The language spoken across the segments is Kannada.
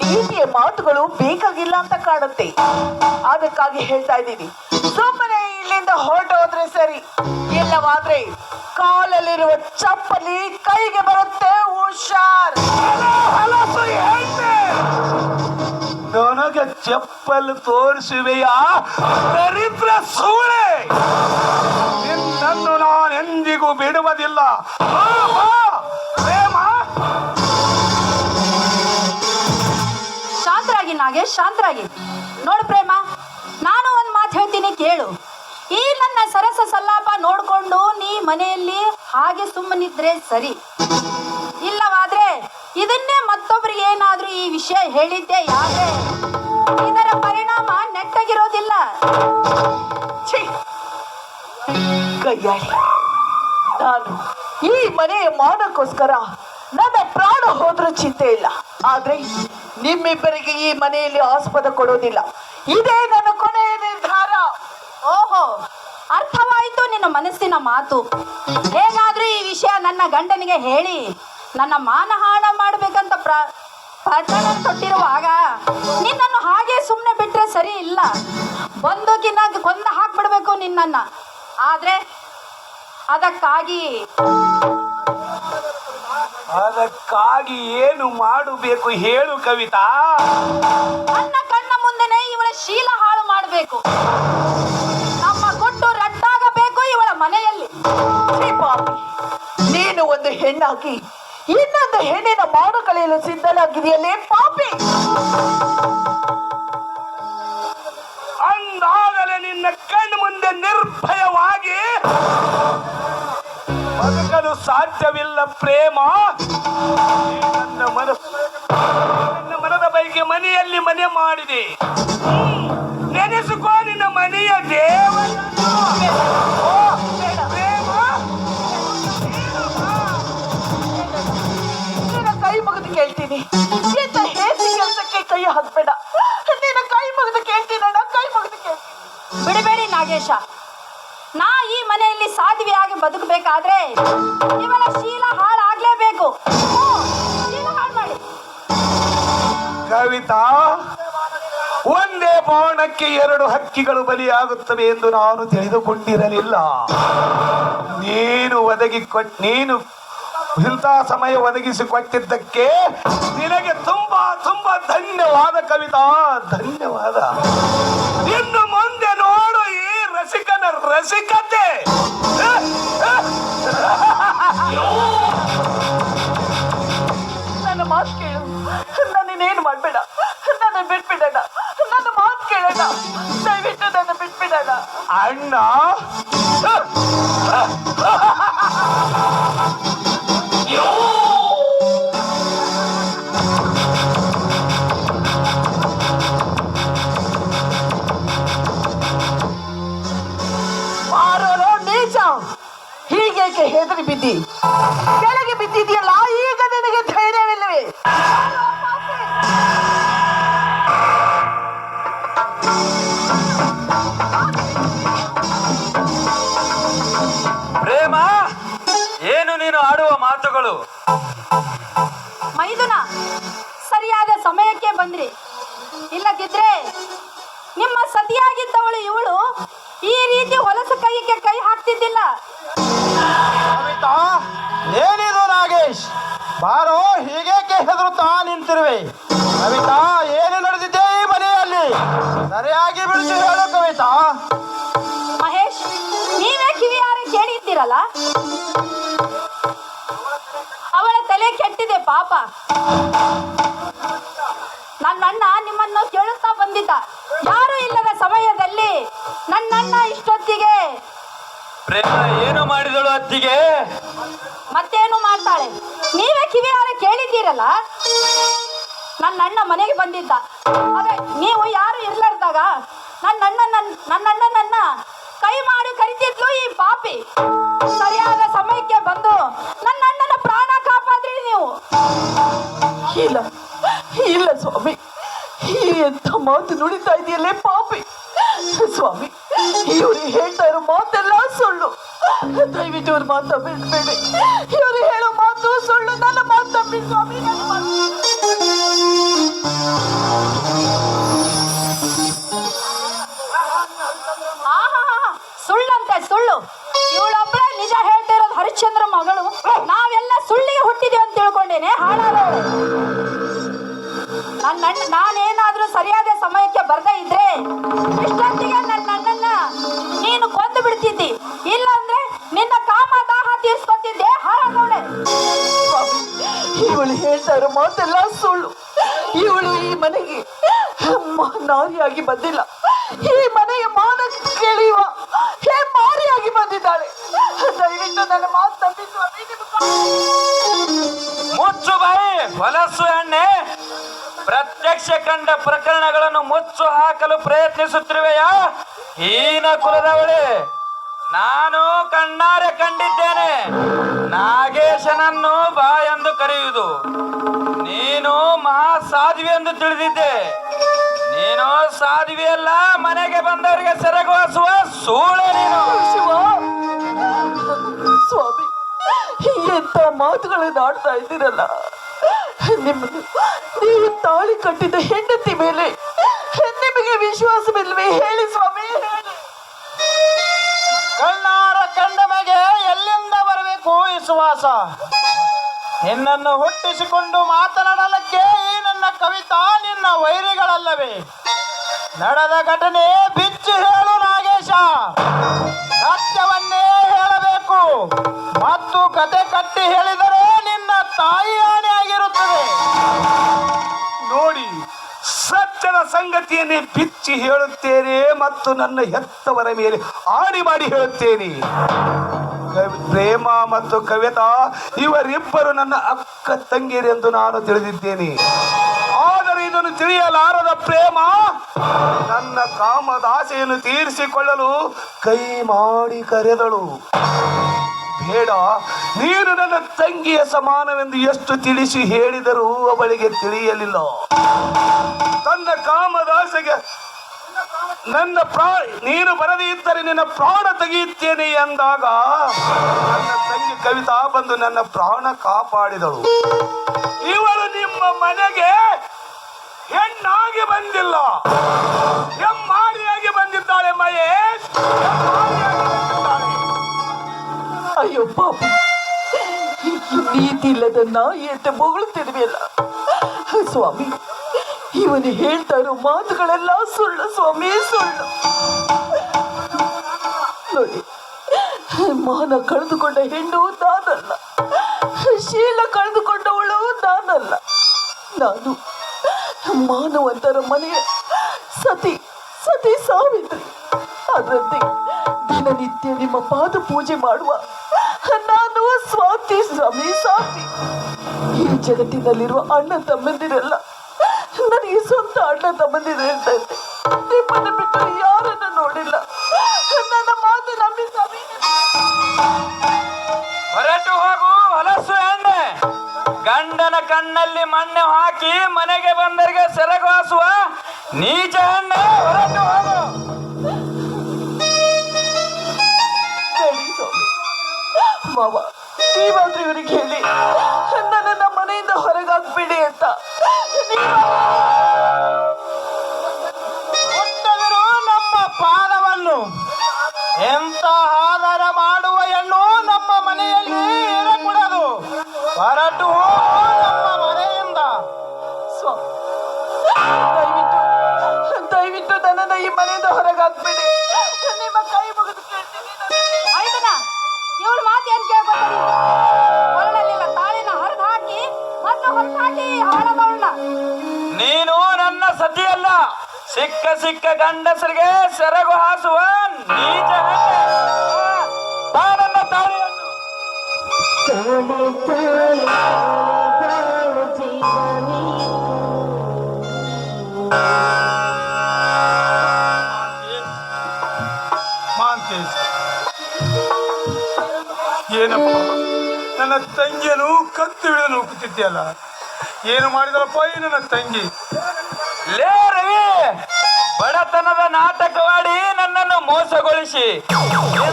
ನೀತಿಯ ಮಾತುಗಳು ಬೇಕಾಗಿಲ್ಲ ಅಂತ ಕಾಣುತ್ತೆ. ಅದಕ್ಕಾಗಿ ಹೇಳ್ತಾ ಇದ್ದೀನಿ ಸುಮ್ಮನೆ ಇಲ್ಲಿಂದ ಹೊರಟೋದ್ರೆ ಸರಿ. ಇಲ್ಲವಾದ್ರೆ ಕಾಲಲ್ಲಿರುವ ಚಪ್ಪಲಿ ಕೈಗೆ ಬರುತ್ತೆ ಹುಷಾರ್. ನನಗೆ ಚಪ್ಪಲ್ ತೋರಿಸುವೆಯಾ? ದರಿದ್ರ ಸೂಳೆ ನಿನ್ನನ್ನು ನಾನು ಎಂದಿಗೂ ಬಿಡುವುದಿಲ್ಲ. ಪ್ರೇಮ ನಾಗೇಶ್ ಶಾಂತರಾಗಿ. ನೋಡು ಪ್ರೇಮ, ನಾನು ಒಂದು ಮಾತು ಹೇಳ್ತೀನಿ ಕೇಳು. ಈ ನನ್ನ ಸರಸ ಸಲ್ಲಾಪ ನೋಡಿಕೊಂಡು ನೀ ಮನೆಯಲ್ಲಿ ಹಾಗೆ ಸುಮ್ಮನಿದ್ರೆ ಸರಿ. ಇಲ್ಲವಾದ್ರೆ ಇದನ್ನೇ ಮತ್ತೊಬ್ರಿಗೆ ಏನಾದರೂ ಈ ವಿಷಯ ಹೇಳಿದ್ದೆ ಯಾಕೆ? ಇದರ ಪರಿಣಾಮ ನೆಟ್ಟಗಿರೋದಿಲ್ಲ. ಈ ಮನೆಯ ಮಾನಕ್ಕೋಸ್ಕರ ನನ್ನ ಪ್ರಾಣ ಹೋದ್ರೂ ಚಿಂತೆ ಇಲ್ಲ. ಆದ್ರೆ ನಿಮ್ಮಿಬ್ಬರಿಗೆ ಈ ಮನೆಯಲ್ಲಿ ಆಸ್ಪದ ಕೊಡೋದಿಲ್ಲ. ಇದೇ ನನ್ನ ಕೊನೆಯ ನಿರ್ಧಾರ. ಓಹೋ, ಅರ್ಥವಾಯಿತು ನಿನ್ನ ಮನಸ್ಸಿನ ಮಾತು. ಹೇಗಾದ್ರೂ ಈ ವಿಷಯ ನನ್ನ ಗಂಡನಿಗೆ ಹೇಳಿ. ನನ್ನ ಮಾನಹಾನ ಮಾಡಬೇಕಂತ ಪ್ರ ಪ್ರಕರಣ ತೊಟ್ಟಿರುವಾಗ ನಿನ್ನನ್ನು ಹಾಗೆ ಸುಮ್ಮನೆ ಬಿಟ್ರೆ ಸರಿ ಇಲ್ಲ. ಬಂದೂಕಿನ ಕೊಂದ ಹಾಕ್ಬಿಡ್ಬೇಕು ನಿನ್ನನ್ನು. ಆದರೆ ಅದಕ್ಕಾಗಿ ಅದಕ್ಕಾಗಿ ಏನು ಮಾಡಬೇಕು ಹೇಳು ಕವಿತಾ. ನನ್ನ ಕಣ್ಣ ಮುಂದೆನೆ ಇವಳ ಶೀಲ ಹಾಳು ಮಾಡಬೇಕು. ನಮ್ಮ ಗುಟ್ಟು ರಟ್ಟಾಗಬೇಕು ಇವಳ ಮನೆಯಲ್ಲಿ. ಪಾಪಿ ನೀನು ಒಂದು ಹೆಣ್ಣಾಗಿ ಇನ್ನೊಂದು ಹೆಣ್ಣಿನ ಮಾಡು ಕಳೆಯಲು ಸಿದ್ಧನಾಗಿದೆಯಲ್ಲೇ ಪಾಪಿ. ಅಂದಾಗಲೇ ನಿನ್ನ ಕಣ್ಣು ಮುಂದೆ ನಿರ್ಭಯವಾಗಿ ಸಾಧ್ಯವಿಲ್ಲ ಪ್ರೇಮ. ನನ್ನ ಮನಸ್ಸು ನನ್ನ ಮನದ ಬೈಗೆ ಮನೆಯಲ್ಲಿ ಮನೆ ಮಾಡಿದೆ. ನೆನೆಸುಕೋ ನಿನ್ನ ಮನೆಯ ದೇವ ಕೈ ಮುಗಿದು ಕೇಳ್ತೀನಿ. ಇಂಥ ಹೇಸಿ ಕೈ ಹಾಕ್ಬೇಡ. ನಿನ್ನ ಕೈ ಮುಗಿದು ಕೇಳ್ತೀನಣ್ಣ ಕೈ ಮುಗಿದು ಕೇಳ್ತೀನಿ. ಬಿಡಬೇಡಿ ನಾಗೇಶ. ನಾ ಈ ಮನೆಯಲ್ಲಿ ಸಾಧ್ವಿಯಾಗಿ ಬದುಕಬೇಕಾದ್ರೆ ಇವಳ ಶೀಲ ಹಾಳಾಗ್ಲೇಬೇಕು. ಹಾಳು ಕವಿತಾ, ಒಂದೇ ಬಾಣಕ್ಕೆ ಎರಡು ಹಕ್ಕಿಗಳು ಬಲಿಯಾಗುತ್ತವೆ ಎಂದು ನಾನು ತಿಳಿದುಕೊಂಡಿರಲಿಲ್ಲ. ನೀನು ಒದಗಿ ಕೊಟ್ ನೀನು ಇಂಥ ಸಮಯ ಒದಗಿಸಿಕೊಟ್ಟಿದ್ದಕ್ಕೆ ನಿನಗೆ ತುಂಬಾ ತುಂಬಾ ಧನ್ಯವಾದ ಕವಿತಾ, ಧನ್ಯವಾದ. ಇನ್ನು ಮುಂದೆ ನೋಡು ಈ ರಸಿಕನ ರಸಿಕತೆ. ನನ್ನ ಮಾತು ಕೇಳು. ನನ್ನೇನು ಮಾಡಬೇಡ? ನನ್ನ ಬಿಟ್ಬಿಡೋಣ. ನನ್ನ ಮಾತು ಕೇಳೋಣ. ದಯವಿಟ್ಟು ನನ್ನ ಬಿಟ್ಬಿಡೋಣ. ಅಣ್ಣ. ಮಾತುಗಳು ಮೈದುನ ಸರಿಯಾದ ಸಮಯಕ್ಕೆ ಬಂದ್ರಿ. ಇಲ್ಲದಿದ್ರೆ ನಿಮ್ಮ ಸತಿಯಾಗಿದ್ದವಳು ಇವಳು ಈ ರೀತಿ ಹೊಲಸು ಕೈಗೆ ಕೈ ಹಾಕ್ತಿದ್ದಿಲ್ಲ. ಏನಿದು ನಾಗೇಶ್? ಬಾರೋ ಹೀಗೇಕೆ ಹೆದರುತ್ತಾ ನಿಂತಿರುವೆ. ಕವಿತಾ ಏನು ನಡೆದಿದೆ ಈ ಮನೆಯಲ್ಲಿ? ಸರಿಯಾಗಿ ಬಿಡಿಸಿ ಹೇಳು ಕವಿತಾ. ಮಹೇಶ್ ನೀವೇ ಕಿವಿಯಾರೆ ಕೇಳಿದ್ದೀರಲ್ಲ? ಪಾಪ. ನನ್ನಣ್ಣ ನಿಮ್ಮನ್ನು ಕೇಳುತ್ತಾ ಬಂದಿದ್ದ. ಯಾರು ಇಲ್ಲದ ಸಮಯದಲ್ಲಿ ನನ್ನಣ್ಣ ಇಷ್ಟೊತ್ತಿಗೆ ಪ್ರೇಮ ಏನು ಮಾಡಿದಳು ಅತ್ತಿಗೆ? ಮತ್ತೇನು ಮಾಡ್ತಾಳೆ? ನೀವೇ ಕಿವಿಯಾರೆ ಕೇಳಿದ್ದೀರಲ್ಲ? ನನ್ನಣ್ಣ ಮನೆಗೆ ಬಂದಿದ್ದ. ಅದೇ ನೀವು ಯಾರು ಇರ್ಲಾರ್ದಾಗ ನನ್ನ ಅಣ್ಣ ನನ್ನ ನನ್ನ ಕೈ ಮಾಡಿ ಕರಿತಿದ್ಲು ಈ ಪಾಪಿ. ಸರಿಯಾದ ಸಮಯಕ್ಕೆ ಬಂದು ನನ್ನ ಇಲ್ಲ. ಇಲ್ಲ ಸ್ವಾಮಿ. ಎಂಥ ಮಾತು ನುಡಿತಾ ಇದೆಯಲ್ಲೇ ಪಾಪಿ. ಸ್ವಾಮಿ, ಇವ್ರು ಹೇಳ್ತಾ ಇರೋ ಮಾತೆಲ್ಲ ಸುಳ್ಳು. ದಯವಿಟ್ಟು ಇವ್ರ ಮಾತ ಬಿಡ್ಬೇಡಿ. ಇವರು ಹೇಳೋ ಇವಳು ಹೇಳ್ತಾ ಇರೋ ಮಾತೆಲ್ಲ ಸುಳ್ಳು. ಇವಳು ಈ ಮನೆಗೆ ನಾರಿಯಾಗಿ ಬಂದಿಲ್ಲ. ಈ ಮನೆಯ ಮಾನ ಹೇ ಮಾರಿಯಾಗಿ ಬಂದಿದ್ದಾಳೆ. ದಯವಿಟ್ಟು ನನ್ನ ಮಾತು ಮುಚ್ಚು ಬಾಯಿ ಹೊಲಸು ಎಣ್ಣೆ. ಪ್ರತ್ಯಕ್ಷ ಕಂಡ ಪ್ರಕರಣಗಳನ್ನು ಮುಚ್ಚು ಹಾಕಲು ಪ್ರಯತ್ನಿಸುತ್ತಿರುವೆಯಾ? ಹೀನ ಕುಲದವಳೆ. ನಾನು ಕಣ್ಣಾರೆ ಕಂಡಿದ್ದೇನೆ. ನಾಗೇಶನನ್ನು ಬಾ ಎಂದು ಕರೆಯುವುದು. ನೀನು ಮಹಾ ಸಾಧ್ವಿ ಎಂದು ತಿಳಿದಿದ್ದೆ. ನೀನು ಸಾಧ್ವಿಯಲ್ಲ ಮನೆಗೆ ಬಂದವರಿಗೆ ಸೆರಗುವಾಸುವ ಸೂಳೆ ನೀನು. ಸ್ವಾಮಿ, ಇಂಥ ಮಾತುಗಳನ್ನು ಆಡ್ತಾ ಇದ್ದೀರಲ್ಲ. ನಿಮ್ಮದು ನೀವು ತಾಳಿ ಕಟ್ಟಿದ ಹೆಂಡತಿ ಮೇಲೆ ನಿಮಗೆ ವಿಶ್ವಾಸವಿಲ್ವೇ ಹೇಳಿ ಸ್ವಾಮಿ. ಕಣ್ಣಾರ ಕಂಡ ಮಗೆ ಎಲ್ಲಿಂದ ಬರಬೇಕು ವಿಶ್ವಾಸ ನಿನ್ನನ್ನು ಹುಟ್ಟಿಸಿಕೊಂಡು ಮಾತನಾಡಲಕ್ಕೆ ಈ ನನ್ನ ಕವಿತಾ ನಿನ್ನ ವೈರಿಗಳಲ್ಲವೇ? ನಡೆದ ಘಟನೆ ಬಿಚ್ಚು ಹೇಳು ನಾಗೇಶ. ಸಂಗತಿಯನ್ನೇ ಬಿಚ್ಚಿ ಹೇಳುತ್ತೇನೆ ಮತ್ತು ನನ್ನ ಹೆತ್ತವರ ಮೇಲೆ ಆಣಿ ಮಾಡಿ ಹೇಳುತ್ತೇನೆ. ಪ್ರೇಮ ಮತ್ತು ಕವಿತಾ, ಇವರಿಬ್ಬರು ನನ್ನ ಅಕ್ಕ ತಂಗಿಯರೆಂದು ನಾನು ತಿಳಿದಿದ್ದೇನೆ. ಆದರೆ ಇದನ್ನು ತಿಳಿಯಲಾರದ ಪ್ರೇಮ ನನ್ನ ಕಾಮದಾಸೆಯನ್ನು ತೀರಿಸಿಕೊಳ್ಳಲು ಕೈ ಮಾಡಿ ಕರೆದಳು. ಬೇಡ. ನೀನು ನನ್ನ ತಂಗಿಯ ಸಮಾನವೆಂದು ಎಷ್ಟು ತಿಳಿಸಿ ಹೇಳಿದರೂ ಅವಳಿಗೆ ತಿಳಿಯಲಿಲ್ಲ. ತನ್ನ ಕಾಮದಾಸೆಗೆ ನನ್ನ ಪ್ರಾಣ ನೀನು ಬರದೇ ಇದ್ದರೆ ನಿನ್ನ ಪ್ರಾಣ ತೆಗೆಯುತ್ತೇನೆ ಎಂದಾಗ ನನ್ನ ತಂಗಿ ಕವಿತಾ ಬಂದು ನನ್ನ ಪ್ರಾಣ ಕಾಪಾಡಿದಳು. ಇವಳು ನಿಮ್ಮ ಮನೆಗೆ ಹೆಣ್ಣಾಗಿ ಬಂದಿಲ್ಲ. ಹೆಮ್ಮಾರಿಯಾಗಿ ಬಂದಿದ್ದಾಳೆ ಮಹೇಶ್. ಅಯ್ಯೋ, ಪಾಪ. ನೀತಿ ಇಲ್ಲದ ನಾಯಿ ಅಂತ ಬೊಗಳುತ್ತಿರುವೆಯಲ್ಲ ಸ್ವಾಮಿ, ಇವನು ಹೇಳ್ತಾ ಇರೋ ಮಾತುಗಳೆಲ್ಲ ಸುಳ್ಳು, ಸ್ವಾಮಿ, ಸುಳ್ಳು. ನೋಡಿ, ಮಾನ ಕಳೆದುಕೊಂಡ ಹೆಣ್ಣು ನಾನಲ್ಲ ಶೀಲ ಕಳೆದುಕೊಂಡವಳು ನಾನಲ್ಲ ನಾನು ಮಾನವಂತರ ಮನೆಯ ಸತಿ ಸತಿ ಸಾವಿತ್ರಿ. ಅದರಂತೆ ದಿನನಿತ್ಯ ನಿಮ್ಮ ಪಾದ ಪೂಜೆ ಮಾಡುವ ಸ್ವಾಮಿ ಸ್ವಾಮಿ. ಈ ಜಗತ್ತಿನಲ್ಲಿರುವ ಅಣ್ಣ ತಮ್ಮಂದಿರೆಲ್ಲ ನನಗೆ ಸ್ವಂತ ಅಣ್ಣ ತಮ್ಮಂದಿರ ಬಿಟ್ಟು ಯಾರನ್ನ ನೋಡಿಲ್ಲ. ನನ್ನ ಮಾತು ನಂಬಿ ಸ್ವಾಮಿ. ಹೊರಟು ಹೋಗು, ಹೊಲಸು ಹೆಣ್ಣೆ ಗಂಡನ ಕಣ್ಣಲ್ಲಿ ಮಣ್ಣು ಹಾಕಿ ಮನೆಗೆ ಬಂದರಿಗೆ ಸೆರಗುವಾಸುವ ನೀಚ ನೀವಾದ್ರೂ ಇವರಿಗೆ ಹೇಳಿ ನನ್ನನ್ನ ಮನೆಯಿಂದ ಹೊರಗಾಗ್ಬಿಡಿ ಅಂತ. ನಮ್ಮ ಪಾದವನ್ನು ಎಂತ ಆಧಾರ ಮಾಡುವ ಹೆಣ್ಣು ನಮ್ಮ ಮನೆಯಲ್ಲಿ ಇರಕೂಡದು. ಹೊರಟು ನಮ್ಮ ಮನೆಯಿಂದ. ದಯವಿಟ್ಟು ದಯವಿಟ್ಟು ನನ್ನನ್ನು ಈ ಮನೆಯಿಂದ ಹೊರಗಾಕ್ಬೇಡಿ. ಸತಿಯಲ್ಲ ಸಿಕ್ಕ ಸಿಕ್ಕ ಗಂಡಸರಿಗೆ ಸೆರಗು ಹಾಸುವ ನೀಚ ಏನಪ್ಪ? ನನ್ನ ತಂಗಿಯನ್ನು ಕತ್ತು ಹಿಡಿದು ನುಗ್ಗುತ್ತಿದ್ಯಲ್ಲ ಏನು ಮಾಡಿದರಪ್ಪ ಈ ನನ್ನ ತಂಗಿ? ಲೇ ರವಿ, ಬಡತನದ ನಾಟಕವಾಡಿ ನನ್ನನ್ನು ಮೋಸಗೊಳಿಸಿ.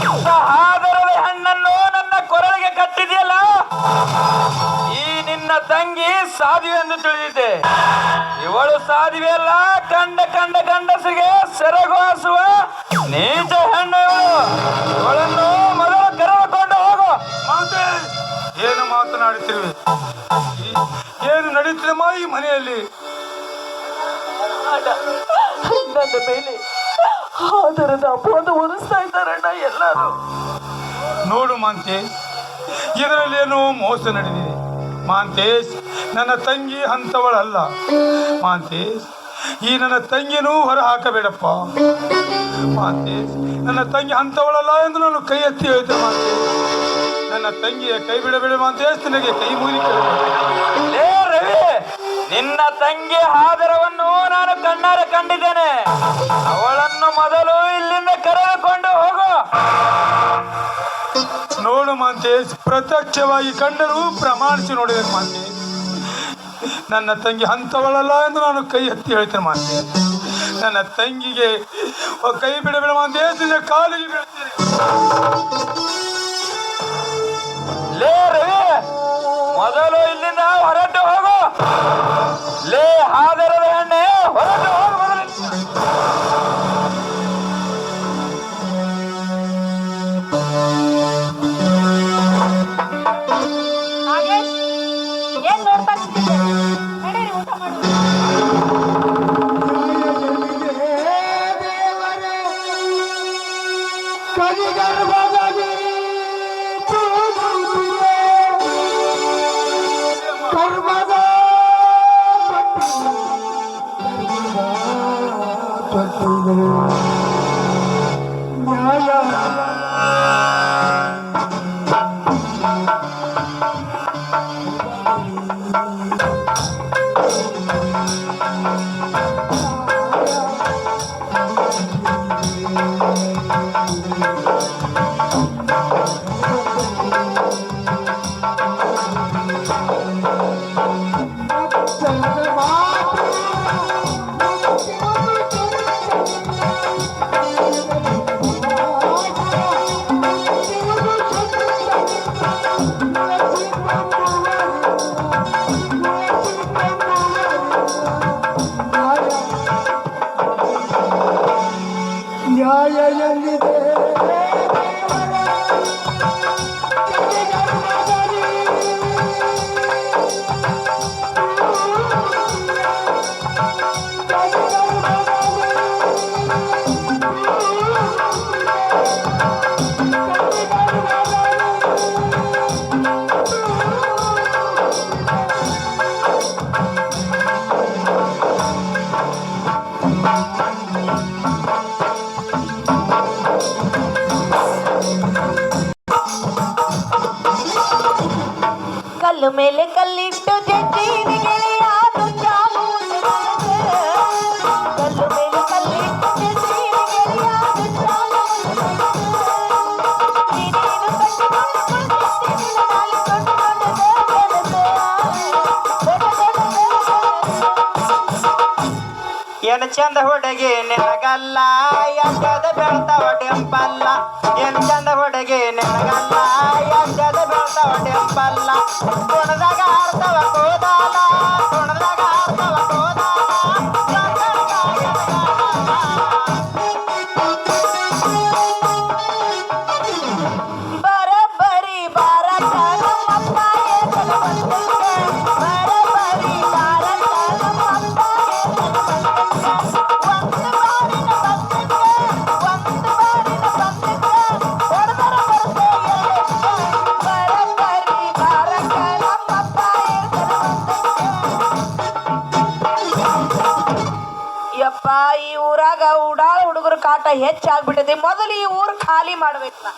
ಇಂಥ ಆದರದ ಹೆಣ್ಣನ್ನು ನನ್ನ ಕೊರಳಿಗೆ ಕಟ್ಟಿದೆಯಲ್ಲ? ಈ ನಿನ್ನ ತಂಗಿ ಸಾಧುವೆ ಎಂದು ತಿಳಿದಿದ್ದೆ ಇವಳು ಸಾಧುವೆ ಅಲ್ಲ, ಕಂಡ ಕಂಡ ಗಂಡಸಿಗೆ ಸೆರಗುವಾಸುವ ನೀಚ ಹೆಣ್ಣು ಇವಳು. ಇವಳನ್ನು ಮೊದಲು ಕರೆದುಕೊಂಡು ಹೋಗು. ಏನು ಮಾತನಾಡುತ್ತಿರುವೆ? ಏನು ನಡೀತಿದೆಮ್ಮ ಈ ಮನೆಯಲ್ಲಿ? ಅಣ್ಣ ನನ್ನ ಮೇಲೆ ಆದರದ ಅಪವಾದ ಹೊರಿಸ್ತಾ ಇದ್ದಾರಣ್ಣ ಎಲ್ಲರೂ. ನೋಡು ಮಾಂತೇಶ್, ಇದರಲ್ಲಿ ಏನೋ ಮೋಸ ನಡೆದಿದೆ. ಮಾಂತೇಶ್, ನನ್ನ ತಂಗಿ ಅಂಥವಳಲ್ಲ. ಮಾಂತೇಶ್, ಈ ನನ್ನ ತಂಗಿನೂ ಹೊರ ಹಾಕಬೇಡಪ್ಪ. ಮಾಂತೇಶ್, ನನ್ನ ತಂಗಿ ಅಂಥವಳಲ್ಲ ಎಂದು ನಾನು ಕೈ ಎತ್ತಿ ಹೇಳ್ತೇನೆ ಮಾಂತೇಶ್. ನನ್ನ ತಂಗಿಯ ಕೈ ಬಿಡಬೇಡ ಮಾಂತೇಶ್, ನನಗೆ ಕೈ ಮುಗಿ ಲೇ ರವಿ ನಿನ್ನ ತಂಗಿ ಆದರವನ್ನು ನಾನು ಕಣ್ಣಾರೆ ಕಂಡಿದ್ದೇನೆ. ಅವಳನ್ನು ಮೊದಲು ಇಲ್ಲಿಂದ ಕರೆದುಕೊಂಡು ಹೋಗು. ನೋಡು ಮಂತೆ ಪ್ರತ್ಯಕ್ಷವಾಗಿ ಕಂಡರೂ ಪ್ರಮಾಣಿಸಿ ನೋಡಿದೆ ಮಾನ್ಯ ನನ್ನ ತಂಗಿ ಅಂಥವಳಲ್ಲ ಎಂದು ನಾನು ಕೈ ಎತ್ತಿ ಹೇಳ್ತೇನೆ ಮಾನ್ಯ ನನ್ನ ತಂಗಿಗೆ ಕೈ ಬಿಡಬೇಡ ಮಾಂತೇಶ್ ನಿನ್ನ ಕಾಲಿಗೆ ಬೀಳ್ತೇನೆ ಲೇ ರವಿ ಮೊದಲು ಇಲ್ಲಿಂದ ಹೊರಟು ಹೋಗು. ಲೇ ಹಾದರದ ಎಣ್ಣೆ ಹೊರಟು ಮೇಲೆ ಚಂದ ಹೊಡೆಗೆ ನಿನಗಲ್ಲ ಎಂಜದ ಬೆಳ್ತಾವ ಟೆಂಪಲ್ಲ ಏನ್ ಚಂದ ಹುಡುಗಿ ನಿನಗಲ್ಲ ಎಂಜದ ಬೆಳ್ತಾವ ಟೆಂಪಲ್ಲ ಕುಣದಾಗ ಆಡ್ತಾವ ಕೋದಾಲ ಕುಣದಾಗ ಹೆಚ್ಚಾಗ್ಬಿಟ್ಟದೆ. ಮೊದಲು ಈ ಊರು ಖಾಲಿ ಮಾಡ್ಬೇಕು ನಾ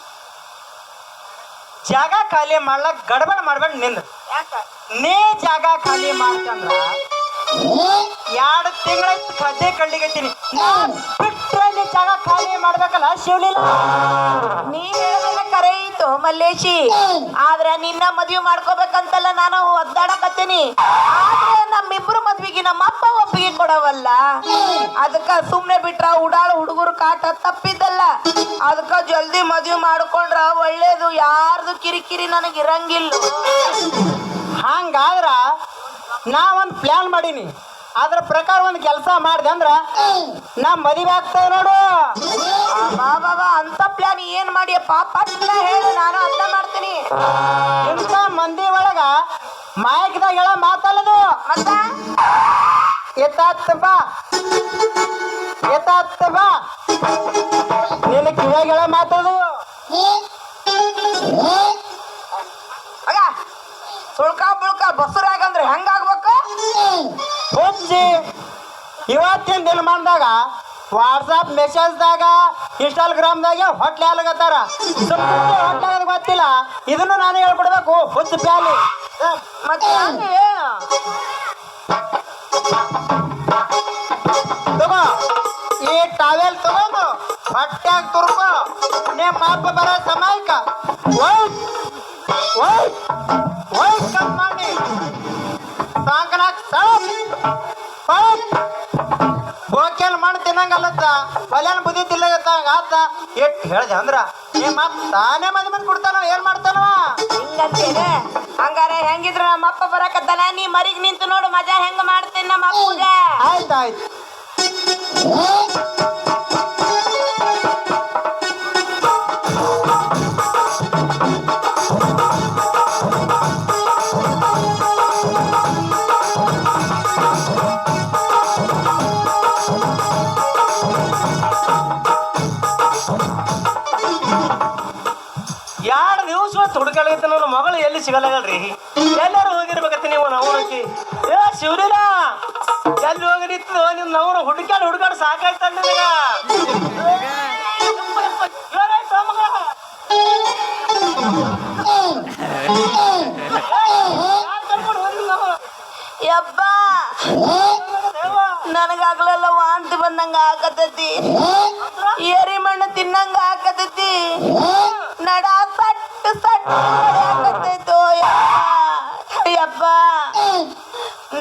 ಜಾಗ ಖಾಲಿ ಮಾಡ್ಲಕ್ ಗಡಬಡ ಮಾಡ್ಬೇಡ ನಿಂದ ಯಾಕ? ನೀ ಜಾಗ ಖಾಲಿ ಮಾಡ್ತಂದ್ರ ಎರಡು ತಿಂಗಳ ಕದ್ದೆ ಕಳ್ಳಿಗತ್ತೀನಿ ಬಿಟ್ರೆ ನೀ ಜಾಗ ಖಾಲಿ ಮಾಡ್ಬೇಕಲ್ಲ ಶಿವಲಿಲ್ಲ ನೀ ಇತ್ತು ಮಲ್ಲೇಶಿ. ಆದ್ರೆ ನಿನ್ನ ಮದ್ವೆ ಮಾಡ್ಕೋಬೇಕಂತಲ್ಲ ನಾನು ಒದ್ದಾಡಕತ್ತೀನಿ. ಆದ್ರೆ ನಮ್ಮಿಬ್ರು ಮದ್ವಿಗೆ ನಮ್ಮ ಅಪ್ಪ ಒಪ್ಪಿಗೆ ಕೊಡವಲ್ಲ. ಅದಕ್ಕ ಸುಮ್ನೆ ಬಿಟ್ರ ಉಡಾಳ ಹುಡುಗರು ಕಾಟ ತಪ್ಪಿದ್ದಲ್ಲ. ಅದಕ್ಕ ಜಲ್ದಿ ಮದ್ವೆ ಮಾಡ್ಕೊಂಡ್ರ ಒಳ್ಳೇದು. ಯಾರ್ದು ಕಿರಿಕಿರಿ ನನಗೆ ಇರಂಗಿಲ್ಲ. ಹಂಗಾದ್ರ ನಾ ಒಂದು ಪ್ಲಾನ್ ಮಾಡೀನಿ. ಅದ್ರ ಪ್ರಕಾರ ಒಂದು ಕೆಲಸ ಮಾಡಿದೆ ಅಂದ್ರ, ನಾ ಮದುವೆ ಆಗ್ತದೆ ನೋಡು. ಬಾಬಾ ಅಂತ ಪ್ಲಾನ್ ಏನ್ ಮಾಡಿ ಪಾಪ ಹೇಳಿ ನಾನು ಅರ್ಥ ಮಾಡ್ತೀನಿ. ಇಂಥ ಮಂದಿ ಒಳಗ ಮಾಯಕದಾಗ ಹೇಳ ಮಾತಲ್ಲದು. ಮತ್ತ? ಎತ್ತಾತ್ ಬಾ ಎತ್ತಾತ್ತ ಬಾ ನಿನ್ನ ಹೇಳ ಮಾತದು. ಸುಳ್ಕ ಬುಳ್ಕ ಬಸರಾಗಂದ್ರೆ ಹೆಂಗಾಗ್ಬೇಕು? ಹುಚ್ಚಿ ಇವತ್ತಿನ ದಿನಮಾನದಾಗ ವಾಟ್ಸಪ್ ಮೆಸೇಜ್ದಾಗ ಇನ್ಸ್ಟಾಗ್ರಾಮ್ದಾಗ ಹೊಟ್ಲೆ ಹಾಲಗತ್ತಾರ ಹೊಟ್ಲೆ ಗೊತ್ತಿಲ್ಲ. ಇದನ್ನು ನಾನು ಹೇಳ್ಕೊಡ್ಬೇಕು, ಹುಚ್ಚು ಪ್ಯಾಲಿ. ಮತ್ತೆ ತಗೋ, ಈ ಟಾವೆಲ್ ತಗೊಂಡು ಹೊಟ್ಯಾಗ ತುರ್ಕೊ. ನಿಮ್ಮ ಅಪ್ಪ ಬರೋ ಸಮಯಕ್ಕ ಓಯ್ ಓಯ್ ಒಯ್ಟ್ ಕಟ್ ಮಾಡಿ ಸಾಂಕನಾಕ್ ಸಳಪ್. ಮಾಡಿ ತಿನ್ನಂಗಲ್ಲತ್ತ. ಹೊಲ್ಯಾನ ಬುದ್ಧಿ ತಿಲ್ಲಗತ್ತ ಆತ. ಎಟ್ ಹೇಳ್ದೆ ಅಂದ್ರ ನೀ ಮತ್ ತಾನೇ ಮದಿ ಮಂದಿ ಕೊಡ್ತಾನ ಏನ್ ಮಾಡ್ತಾನ? ಹಿಂಗಂತೇನೆ? ಹಂಗಾರೆ ಹೆಂಗಿದ್ರ ನಮ್ಮ ಅಪ್ಪ ಬರಕತ್ತಾನ? ನೀ ಮರಿಗ್ ನಿಂತು ನೋಡು ಮಜಾ ಹೆಂಗ ಮಾಡ್ತೀನಿ ನಮ್ಮ ಅಪ್ಪಗೆ? ಆಯ್ತು. ಹುಡುಕಾಡಗತ್ತ ನನ್ನ ಮಗಳು ಎಲ್ಲಿ ಸಿಗಲ್ಲಗಲ್ರಿ ಎಲ್ಲರೂ ಹೋಗಿರ್ಬೇಕತ್ತ ನೀವು ನಾವು ಹಾಕಿ ಏ ಶಿವರಿಲ್ಲ ಎಲ್ಲಿ ಹೋಗಿ ನಿಂತು ನಿನ್ನ ನಾವು ಹುಡುಕಾಡಿ ಹುಡುಕಾಡಿ ಸಾಕಾಯ್ತ ನಿನಗ ಏನಾಯ್ತು ಮಗ? ಯಾರ್ ಕರ್ಕೊಂಡ್ ಹೋದ್ರಿ ನಾವು? ಯಪ್ಪ ನನಗಾಗ್ಲೆಲ್ಲ ವಾಂತಿ ಬಂದಂಗ ಆಕತೈತಿ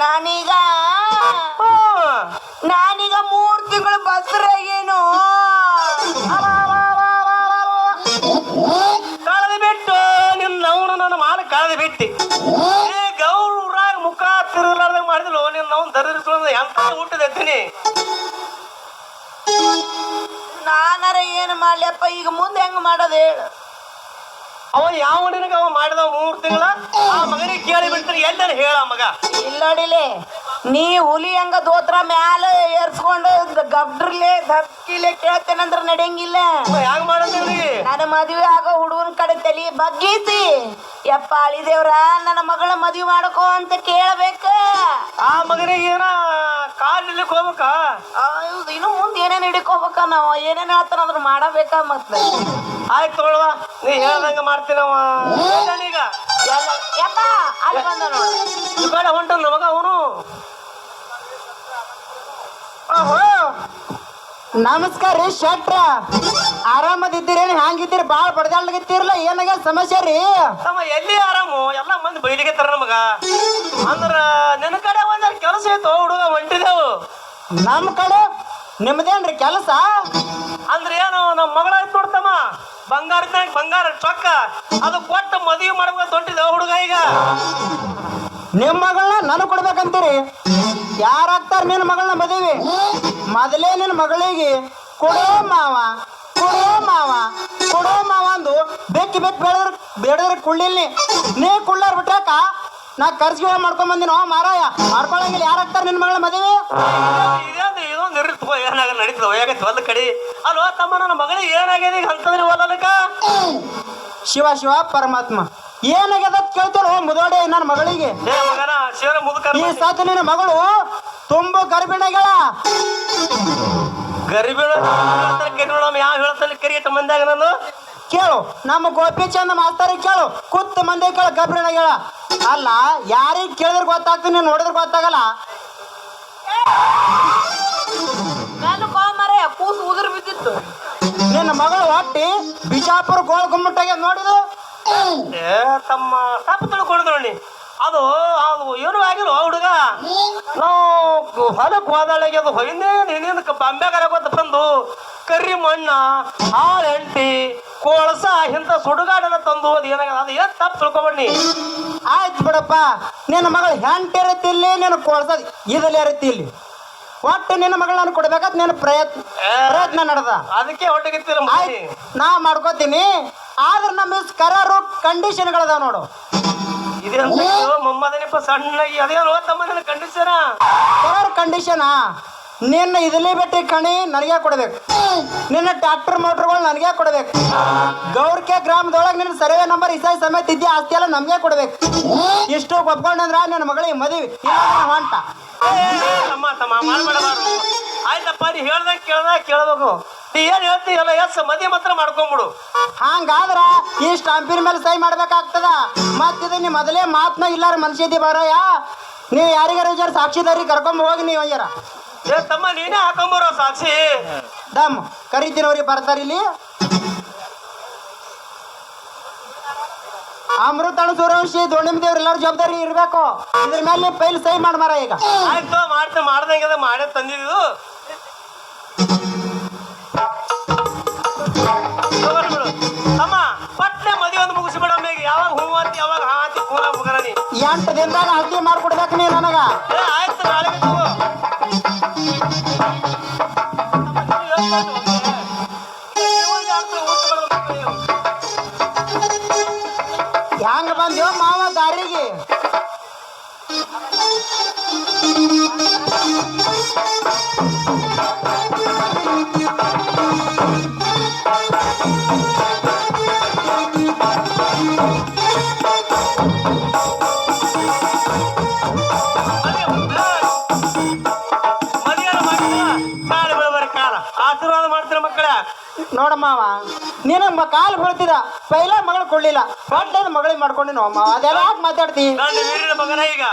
ನಾನೀಗ. ನಾನೀಗ ಮೂರ್ ತಿಂಗಳು ಬಸ್ರಾಗೇನು? ಕಳೆದು ಬಿಟ್ಟು ನಿನ್ನ ನನ್ನ ಮಾನ ಕಳೆದು ಬಿಟ್ಟಿ. ಏ ಗೌರಾಗ ಮುಖ ತಿರುಗಲಾರ್ದಂಗ ಮಾಡಿದ್ಲು ನಿನ್ನ ಅವ್ನು ದರಿದ್ರಸ್ಕೊಂಡು ಎಂತ ಹುಟ್ಟದತ್ತೀನಿ ನಾನರ ಏನು ಮಾಡ್ಲಪ್ಪ ಈಗ ಮುಂದೆ ಹೆಂಗ್ ಮಾಡೋದು ಹೇಳು. ಅವ ಯಾವ ನಿನಗ ಅವ ಮಾಡಿದ ಮೂರ್ ತಿಂಗಳ? ಆ ಮಗನಿಗೆ ಕೇಳಿ ಬಿಡ್ತೀರಿ ಎಲ್ಲರೂ ಹೇಳ ಮಗ. ಇಲ್ಲೋಡಿಲೆ ನೀ ಹುಲಿ ಹಂಗ ದೋತ್ರ ಮ್ಯಾಲ ಏರ್ಸ್ಕೊಂಡು ಗಬ್ಡ್ರಲೆ ಧಕ್ಕಿಲೆ ಕೇಳ್ತೇನಂದ್ರ ನಡೆಯಂಗಿಲ್ಲ. ಹೆಂಗ್ ಮಾಡೋದ್ರಿ ನನ್ನ ಮದುವೆ ಆಗೋ ಹುಡುಗನ ಕಡೆ ತಲಿ ಬಗ್ಗೀತಿ. ಯಪ್ಪ ಅಳಿದೇವ್ರ ನನ್ನ ಮಗಳ ಮದುವೆ ಮಾಡಕೋ ಅಂತ ಕೇಳ್ಬೇಕ. ಆ ಮಗನಿಗೆ ಏನ ಹೋಗ್ಬೇಕ? ಇನ್ನು ಮುಂದೆ ಏನೇನ್ ಹಿಡ್ಕೋಬೇಕ ನಾವು? ಏನೇನ್ ಹೇಳ್ತಾನ ಅದ್ರ ಮಾಡಬೇಕ ಮತ್ತೆ ಆಯ್ತು ತಗೊಳ್ವ. ನೀ ಹೇಳ್ದಂಗ ಮಾಡ್ತೀನವ ಈಗ? ಯಪ್ಪ ಅಲ್ಲಿ ಬಂದ ನೋಡು. ಈ ಕಡೆ ಹೊಂಟನ ಮಗ ಅವನು. ನಮಸ್ಕಾರ ರೀ ಶೆಟ್ರ. ಆರಾಮದಿದ್ದೀರೇನು? ಹ್ಯಾಂಗಿದ್ದೀರಿ? ಬಾಳ ಬಡ್ದಾಡ್ಲಿಕತ್ತೀರಲ್ಲ ಏನಾಗ ಸಮಸ್ಯೆ ರೀ? ತಮ್ಮ ಎಲ್ಲಿ ಆರಾಮು? ಎಲ್ಲ ಮಂದಿ ಬೈಲಿಗೆ ತರ ನಮಗ. ಅಂದ್ರ ನಿನ್ನ ಕಡೆ ಒಂದ್ ಕೆಲಸ ಇತ್ತು ಹುಡುಗ ಹೊಂಟಿದೆವು ನಮ್ಮ ಕಡೆ? ನಿಮ್ದೇನ್ರಿ ಕೆಲಸ? ಅಂದ್ರೆ ಏನು ನಮ್ಮ ಮಗಳ ಆಯ್ತು ನೋಡ್ತಮ್ಮ ಬಂಗಾರ ಬಂಗಾರ ಚೊಕ್ಕ ಅದು ಕೊಟ್ಟು ಮದುವೆ ಮಾಡ್ಬೇಕು ಹೊಂಟಿದೆವು ಹುಡುಗ ಈಗ. ನಿಮ್ಮ ಮಗಳನ್ನ ನನಗೆ ಕೊಡ್ಬೇಕಂತೀರಿ? ಯಾರಾಗ್ತಾರ ನಿನ್ನ ಮಗಳನ್ನ ಮದುವೆ? ಮೊದಲೇ ನಿನ್ನ ಮಗಳಿಗೆ ಕೊಡೋ ಮಾವ. ಕೊಡೋ ಮಾವ ಕೊಡೋ ಮಾವ ಅಂದು ಬೆಕ್ಕಿ ಬೆಕ್ಕಿ ಬೆಳೆದ್ರ ಬೇಡದ್ರ ಕುಳ್ಳಿಲ್ನಿ ನೀ ಕುಳ್ಳಾರ್ ಬಿಟ್ಟಾಕ ನಾ ಖರ್ಚಿಗೆ ಮಾಡ್ಕೊಂಡ್ ಬಂದಿನೋ ಮಾರಾಯ? ಮಾಡ್ಕೊಳಂಗಿಲ್ಲ ಯಾರಾಗ್ತಾರ ನಿನ್ ಮಗಳ ಮದುವೆ? ಇದೊಂದು ಇರ್ತವ ಏನಾಗ ನಡೀತದ ಯಾಕೈತಿ ಹೊಲ ಕಡೆ. ಅಲ್ವ ತಮ್ಮ ನನ್ನ ಮಗಳಿಗೆ ಏನಾಗಿದೆ ಈಗ ಅಂತಂದ್ರೆ ಹೊಲಕ್ಕ ಶಿವ ಶಿವ ಪರಮಾತ್ಮ. ಏನಾಗ್ಯದ ಕೇಳ್ತಾರೋ ಮುದೋಡೆ ನನ್ನ ಮಗಳಿಗೆ. ಈ ಸಾತು ನಿನ್ನ ಮಗಳು ತುಂಬ ಗರ್ಭಿಣಿಗಳ ಗರಿಬೇಡ. ಕರಿಬೇಡ ಯಾವ ಹೇಳ್ತಾನೆ ಕರಿಯಟ ಮಂದ್ಯಾಗ ನಾನು? ಕೇಳು. ನಮ್ಮ ಗೋಪಿಚಂದ ಮಾಸ್ತಾರ ಕೇಳು. ಕುತ್ತ ಮಂದಿ ಕೇಳು ಹೇಳ. ಅಲ್ಲ ಯಾರಿಗೆ ಕೇಳಿದ್ರೆ ಗೊತ್ತಾಗ್ತದೆ ನೀನು ನೋಡಿದ್ರೆ ಗೊತ್ತಾಗಲ್ಲ? ನಾನು ಮರ ಕೂಸು ಉದುರು ಬಿದ್ದಿತ್ತು. ನಿನ್ನ ಮಗಳು ಹೊಟ್ಟಿ ಬಿಜಾಪುರ ಗೋಳ ಗುಮ್ಮಟ್ಟಾಗ ನೋಡಿದು? ಏ ತಮ್ಮ ತಪ್ಪು ತಿಳ್ಕೊಂಡು ನೋಡಿ ಅದು ಅದು ಏನು ಆಗಿಲ್ಲ ಹುಡುಗ. ನಾವು ಹೊಲಕ್ಕೆ ಹೋದಾಳಿಗೆ ಅದು ಹೊಯ್ನೇ ನಿನ್ನ ಬಾಂಬ್ಯಾಗಾರ ಗೊತ್ತ ಬಂದು ಕರಿ ಮಣ್ಣ ಹಾಳು ಎಂಟಿ ಕೊಳಸ ಇಂಥ ಸುಡುಗಾಡೆಲ್ಲ ತಂದು ಅದು ಏನಾಗ ಅದು ಏನು ತಪ್ಪು ತಿಳ್ಕೊಬಣ್ಣಿ ಆಯ್ತು ಬಿಡಪ್ಪ ನಿನ್ನ ಮಗಳ ಹೆಂಟಿ ಇರುತ್ತೆ ಇಲ್ಲಿ ನಿನ್ನ ಕೋಳಸ ಇದಲ್ಲಿ ಇರುತ್ತೆ ಇಲ್ಲಿ. ಒಟ್ಟು ನಿನ್ನ ಮಗಳು ನಾನು ಕೊಡ್ಬೇಕಂತ ನಿನ್ನ ಪ್ರಯತ್ನ ಪ್ರಯತ್ನ ನಡೆದ. ಅದಕ್ಕೆ ಹೊಟ್ಟೆಗಿತ್ತೀರ ನಾ. ಮಾಡ್ಕೋತೀನಿ. ಆದ್ರೆ ನಮ್ಮ ಕರಾರು ಕಂಡೀಷನ್ಗಳದಾವ ನೋಡು. ಇದೇನು ಮಮ್ಮದನಿಪ್ಪ ಸಣ್ಣಗೆ ಅದೇನು ಕಂಡೀಷನ ನಿನ್ನ ಇದಲಿ ಬೆಟ್ಟಿ ಕಣಿ ನನಗೆ ಕೊಡ್ಬೇಕು. ನಿನ್ನ ಟ್ರ್ಯಾಕ್ಟರ್ ಮೋಟ್ರ್ಗಳು ನನಗೆ ಕೊಡ್ಬೇಕು. ಗೌರ್ಕೆ ಗ್ರಾಮದೊಳಗೆ ನಿನ್ನ ಸರ್ವೆ ನಂಬರ್ ಇಸೈ ಸಮೇತ ಇದ್ದೆ ಆಸ್ತಿ ಎಲ್ಲ ನಮಗೆ ಕೊಡ್ಬೇಕು. ಇಷ್ಟು ಒಪ್ಕೊಂಡಂದ್ರ ನನ್ನ ಮಗಳಿಗೆ ಮದುವೆ ಅಂತ ಹೊಂಟ. ತಮ್ಮ ತಮ್ಮ ಮಾಡ್ಬೇಡಬಾರ್ದು ಆಯ್ತಪ್ಪ ನೀ ಹೇಳ್ದಾಗ ಕೇಳ್ದಾಗ ಕೇಳ್ಬೇಕು. ಏನ್ ಹೇಳ್ತೀಯಲ್ಲ ಎಸ್ ಮದಿ ಮಾತ್ರ ಮಾಡ್ಕೊಂಬಿಡು. ಹಂಗಾದ್ರ ಈ ಸ್ಟಾಂಪಿನ ಮೇಲೆ ಸಹಿ ಮಾಡ್ಬೇಕಾಗ್ತದ? ಮತ್ತಿದು ನೀ ಮೊದಲೇ ಮಾತ್ನ ಇಲ್ಲಾರ ಮನುಷ್ಯ ಬಾರಯ್ಯ? ಬರೋಯ ನೀವು ಯಾರಿಗಾರ ವಿಚಾರ ಸಾಕ್ಷಿದಾರಿ ಕರ್ಕೊಂಡ್ ಹೋಗಿ ನೀವು ಅಯ್ಯರ. ಏ ತಮ್ಮ ನೀನೇ ಹಾಕೊಂಬರೋ ಸಾಕ್ಷಿ. ದಮ್ ಕರಿತೀನವ್ರಿ ಬರ್ತಾರ ಇಲ್ಲಿ. ಅಮೃತಣ ಸೂರ್ಯವಂಶಿ ದೋಣಿಮ ದೇವ್ರ ಎಲ್ಲಾರು ಜವಾಬ್ದಾರಿ ಇರ್ಬೇಕು. ಇದ್ರ ಮೇಲೆ ಪೈಲ್ ಸಹಿ ಮಾಡ್ಮಾರ ಈಗ. ಆಯ್ತು ಮಾಡ್ತೆ ಮಾಡ್ದಂಗೆ ಮಾಡೇ ತಂದಿದ್ದು. ಬಿಡು ತಮ್ಮ ಪಟ್ನೆ ಮದಿ ಒಂದು ಮುಗಿಸ್ಬಿಡ ಮೇಗೆ ಯಾವಾಗ ಹೂ ಅಂತ ಯಾವಾಗ ಹಾ ಅಂತಿ ನೀ ಎಂಟು ದಿನದಾಗ ಹತ್ತಿ ಮಾಡ್ಕೊಡ್ಬೇಕು ನೀ ನನಗ. ಏ ಆಯ್ತು ನಾಳೆ ತಗೋ. ಹೆಂಗ ಬಂದ್ಯೋ ಮಾವ ದಾರಿಗೆ? ಮದುವೆ ನೋಡ ಮಾವ ನೀನು ಮ ಕಾಲು ಬೀಳ್ತಿದ ಪೈಲ ಮಗಳು ಕೊಡ್ಲಿಲ್ಲ. ಹೊಟ್ಟದ ಮಗಳಿಗೆ ಮಾಡ್ಕೊಂಡಿನ ಮಾವ ಅದೆಲ್ಲ ಯಾಕೆ ಮಾತಾಡ್ತಿ? ಮಗನ ಈಗ.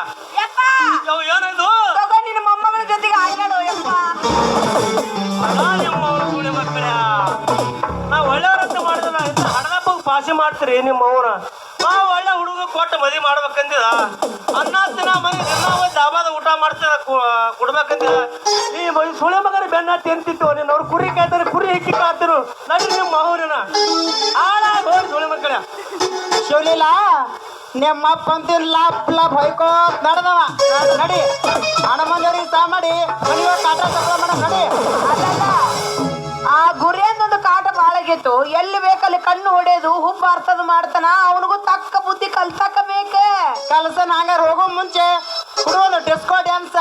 ತಗೋ ನಿನ್ನ ಮೊಮ್ಮಗಳ ಜೊತೆಗೆ ಆಯ್ನಾಡು ಯಪ್ಪ. ಮಕ್ಕಳ. ನಾ ಹಣದಪ್ಪ ಪಾಸಿ ಮಾಡ್ತೀರಿ ನಿಮ್ಮ ಅವ್ರ ಆ ಒಳ್ಳೆ ಹುಡುಗ ಕೊಟ್ಟು ಮದಿ ಮಾಡ್ಬೇಕಂದಿದ ಅನ್ನ ದಿನ ಮನೆ ದಿನ ಒಂದು ಊಟ ಮಾಡ್ತಿದ ಕೊಡ್ಬೇಕಂದಿದ ಈ ಮೈ ಸುಳೆ ಮಗನ ಬೆನ್ನ ತಿಂತಿತ್ತು. ನಿನ್ನ ಅವ್ರು ಕುರಿ ಕಾಯ್ತಾರೆ, ಕುರಿ ಹಿಕ್ಕಿ ಕಾತಿರು ನಡಿ ನಿಮ್ಮ ಅವ್ರನ. ಆಳ ಹೋಗಿ ಸುಳೆ ಮಕ್ಕಳ. ಶಿವಲೀಲ ನಿಮ್ಮ ಅಪ್ಪ ಅಂತೀರ್ ಲಾಪ್ ಲಾಪ್ ಹೊಯ್ಕೋ ನಡೆದವ. ನಡಿ. ಹಣಮಂದವ್ರಿಗೆ ಸಹ ಮಾಡಿ. ಮನೆಯವ್ರ ಕಾಟ ತಗೊಳ ಮೇಡಮ್ ನಡಿ. ಆ ಗುರಿಯನ್ನೊಂದು ಕಾಟ ಬಾಳಗಿತ್ತು. ಎಲ್ಲಿ ಬೇಕಲ್ಲಿ ಕಣ್ಣು ಹೊಡೆಯೋದು ಹುಬ್ಬ ಅರ್ಥದ ಮಾಡ್ತಾನ? ಅವನಿಗೂ ತಕ್ಕ ಬುದ್ಧಿ ಕಲ್ಸಕ ಬೇಕೆ? ಕೆಲಸ ನಾಂಗಾರ, ಹೋಗೋ ಮುಂಚೆ. ಹುಡುಗನು ಡಿಸ್ಕೋ ಡ್ಯಾನ್ಸ್